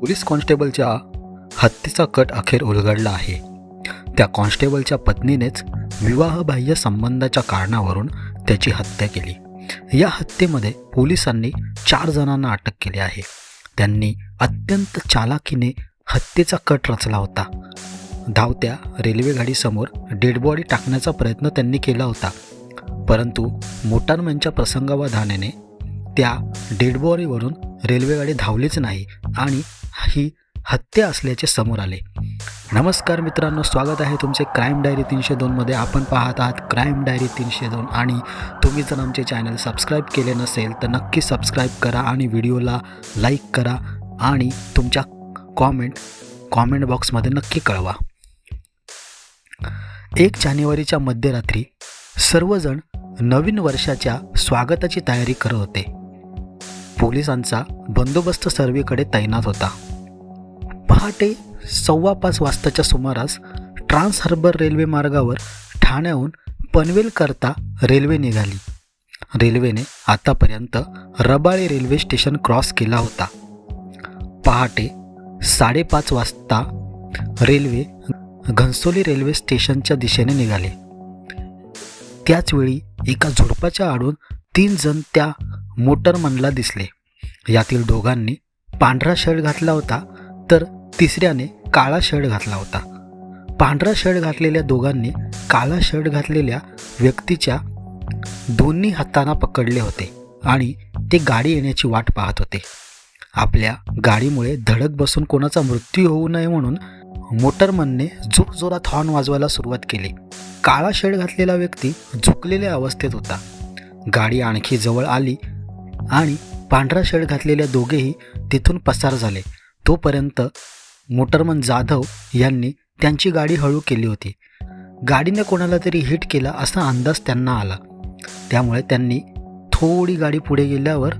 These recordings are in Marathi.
पोलीस कॉन्स्टेबलच्या हत्येचा कट अखेर उलगडला आहे. त्या कॉन्स्टेबलच्या पत्नीनेच विवाहबाह्य संबंधाच्या कारणावरून त्याची हत्या केली. या हत्येमध्ये पोलिसांनी चार जणांना अटक केली आहे. त्यांनी अत्यंत चालाकीने हत्येचा कट रचला होता. धावत्या रेल्वेगाडीसमोर डेड बॉडी टाकण्याचा प्रयत्न त्यांनी केला होता. परंतु मोटारमॅनच्या प्रसंगावधानाने त्या डेड बॉडीवरून रेल्वेगाडी धावलीच नाही आणि ही हत्या असल्याचे समोर आले. नमस्कार मित्रांनो स्वागत आहे तुमचे क्राईम डायरी तीनशे दोनमध्ये आपण पाहत आहात क्राईम डायरी तीनशे दोन. आणि तुम्ही जर आमचे चॅनल सबस्क्राईब केले नसेल तर नक्की सबस्क्राईब करा आणि व्हिडिओला लाईक करा आणि तुमच्या कॉमेंट कॉमेंट बॉक्समध्ये नक्की कळवा. एक जानेवारीच्या मध्यरात्री सर्वजण नवीन वर्षाच्या स्वागताची तयारी करत होते. पोलिसांचा बंदोबस्त सर्वेकडे तैनात होता. पहाटे सव्वा पाच वाजताच्या सुमारास ट्रान्स हार्बर रेल्वे मार्गावर ठाण्याहून पनवेलकरता रेल्वे निघाली. रेल्वेने आतापर्यंत रबाळे रेल्वे स्टेशन क्रॉस केला होता. पहाटे साडेपाच वाजता रेल्वे घनसोली रेल्वे स्टेशनच्या दिशेने निघाले. त्याचवेळी एका झुडपाच्या आडून तीन जण त्या मोटरमनला दिसले. यातील दोघांनी पांढरा शर्ट घातला होता तर तिसऱ्याने काळा शर्ट घातला होता. पांढरा शर्ट घातलेल्या दोघांनी काळा शर्ट घातलेल्या व्यक्तीच्या दोन्ही हातांना पकडले होते आणि ते गाडी येण्याची वाट पाहत होते. आपल्या गाडीमुळे धडक बसून कोणाचा मृत्यू होऊ नये म्हणून मोटरमनने जोरजोरात हॉर्न वाजवायला सुरुवात केली. काळा शर्ट घातलेला व्यक्ती झुकलेल्या अवस्थेत होता. गाडी आणखी जवळ आली आणि पांढरा शर्ट घातलेल्या दोघेही तिथून पसार झाले. तोपर्यंत मोटरमन जाधव यांनी त्यांची गाडी हळू केली होती. गाडीने कोणाला तरी हिट केला असा अंदाज त्यांना आला. त्यामुळे त्यांनी थोडी गाडी पुढे गेल्यावर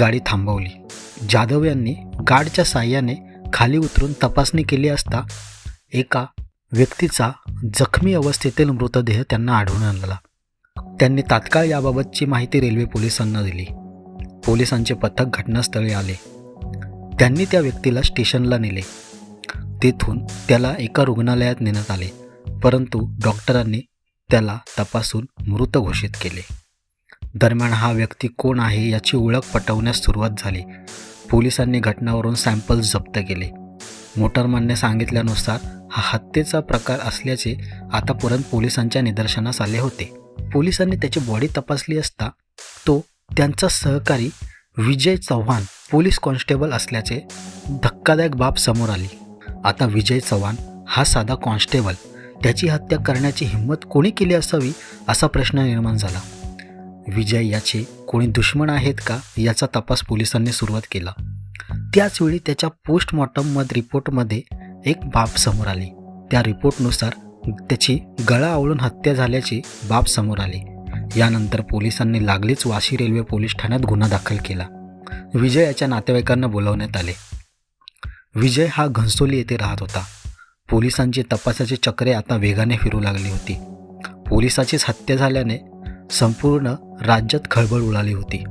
गाडी थांबवली. जाधव यांनी गाडच्या साह्याने खाली उतरून तपासणी केली असता एका व्यक्तीचा जखमी अवस्थेतील मृतदेह त्यांना आढळून आणला त्यांनी तात्काळ याबाबतची माहिती रेल्वे पोलिसांना दिली. पोलिसांचे पथक घटनास्थळी आले. त्यांनी त्या व्यक्तीला स्टेशनला नेले. तेथून त्याला एका रुग्णालयात नेण्यात आले परंतु डॉक्टरांनी त्याला तपासून मृत घोषित केले. दरम्यान हा व्यक्ती कोण आहे याची ओळख पटवण्यास सुरुवात झाली. पोलिसांनी घटनावरून सॅम्पल जप्त केले. मोटरमॅनने सांगितल्यानुसार हा हत्येचा प्रकार असल्याचे आतापर्यंत पोलिसांच्या निदर्शनास आले होते. पोलिसांनी त्याची बॉडी तपासली असता तो त्यांचा सहकारी विजय चव्हाण पोलीस कॉन्स्टेबल असल्याचे धक्कादायक बाब समोर आली. आता विजय चव्हाण हा साधा कॉन्स्टेबल त्याची हत्या करण्याची हिंमत कोणी केली असावी असा प्रश्न निर्माण झाला. विजय याचे कोणी दुश्मन आहेत का याचा तपास पोलिसांनी सुरुवात केला. त्याचवेळी त्याच्या पोस्टमॉर्टममध्ये रिपोर्टमध्ये एक बाब समोर आली. त्या रिपोर्टनुसार त्याची गळा आवळून हत्या झाल्याची बाब समोर आली. यानंतर पोलिसांनी लागलीच वाशी रेल्वे पोलीस ठाण्यात गुन्हा दाखल केला. विजय याच्या नातेवाईकांना बोलावण्यात आले. विजय हा घनसोली येथे राहत होता. पोलिसांची तपासाची चक्रे आता वेगाने फिरू लागली होती. पोलिसाचीच हत्या झाल्याने संपूर्ण राज्यात खळबळ उडाली होती.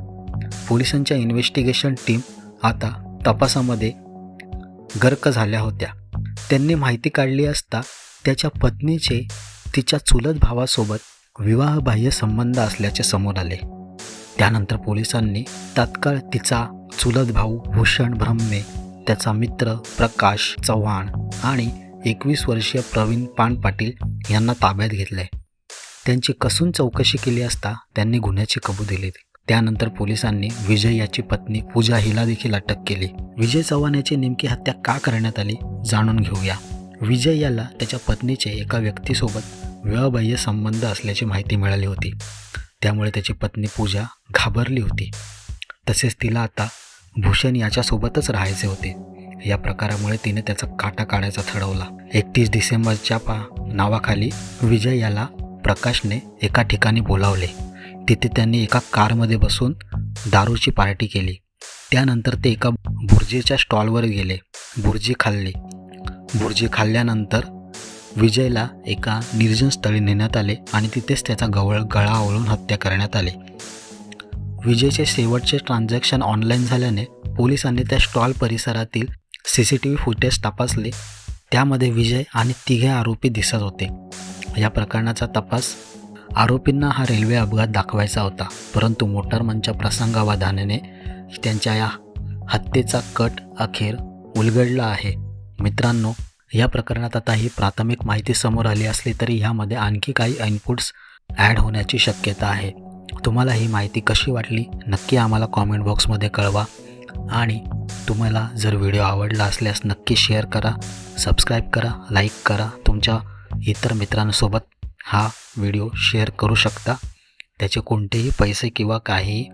पोलिसांच्या इन्व्हेस्टिगेशन टीम आता तपासामध्ये गर्क झाल्या होत्या. त्यांनी माहिती काढली असता त्याच्या पत्नीचे तिच्या चुलत भावासोबत विवाहबाह्य संबंध असल्याचे समोर आले. त्यानंतर पोलिसांनी तात्काळ तिचा चुलत भाऊ भूषण ब्रह्मे त्याचा मित्र प्रकाश चव्हाण आणि एकवीस वर्षीय प्रवीण पान पाटील यांना ताब्यात घेतले. त्यांची कसून चौकशी केली असता त्यांनी गुन्ह्याची कबू दिली. त्यानंतर पोलिसांनी विजय याची पत्नी पूजा हिला देखील अटक केली. विजय चव्हाण याची नेमकी हत्या का करण्यात आली जाणून घेऊया. विजय याला त्याच्या पत्नीचे एका व्यक्तीसोबत विवाहबाह्य संबंध असल्याची माहिती मिळाली होती. त्यामुळे त्याची पत्नी पूजा घाबरली होती. तसेच तिला आता भूषण याच्यासोबतच राहायचे होते. या प्रकारामुळे तिने त्याचा काटा काढायचा ठरवला. एकतीस डिसेंबरच्या पा नावाखाली विजय याला प्रकाशने एका ठिकाणी बोलावले. तिथे त्यांनी एका कारमध्ये बसून दारूची पार्टी केली. त्यानंतर ते एका बुर्जीच्या स्टॉलवर गेले. बुर्जी खाल्ली. बुर्जी खाल्ल्यानंतर विजयला एका निर्जन स्थळी नेण्यात आले आणि तिथेच त्याचा गवळ गळा आवळून हत्या करण्यात आली. विजयचे शेवटचे ट्रान्झॅक्शन ऑनलाईन झाल्याने पोलिसांनी त्या स्टॉल परिसरातील C C T V footage तपासले. त्यामध्ये विजय आणि तिघे आरोपी दिसत होते. या प्रकरणाचा तपास आरोपींना हा रेल्वे अपघात दाखवायचा होता परंतु मोटारमनच्या प्रसंगावधानाने त्यांच्या या हत्येचा कट अखेर उलगडला आहे. मित्रांनो या प्रकरणात आता ही प्राथमिक माहिती समोर आली असली तरी ह्यामध्ये आणखी काही इनपुट्स ॲड होण्याची शक्यता आहे. तुम्हाला ही माहिती कशी वाटली नक्की आम्हाला कॉमेंट बॉक्समध्ये कळवा. आणि तुम्हाला जर व्हिडिओ आवडला असल्यास नक्की शेअर करा सबस्क्राईब करा लाईक करा. तुमच्या इतर मित्रांसोबत हा व्हिडिओ शेअर करू शकता. त्याचे कोणतेही पैसे किंवा काही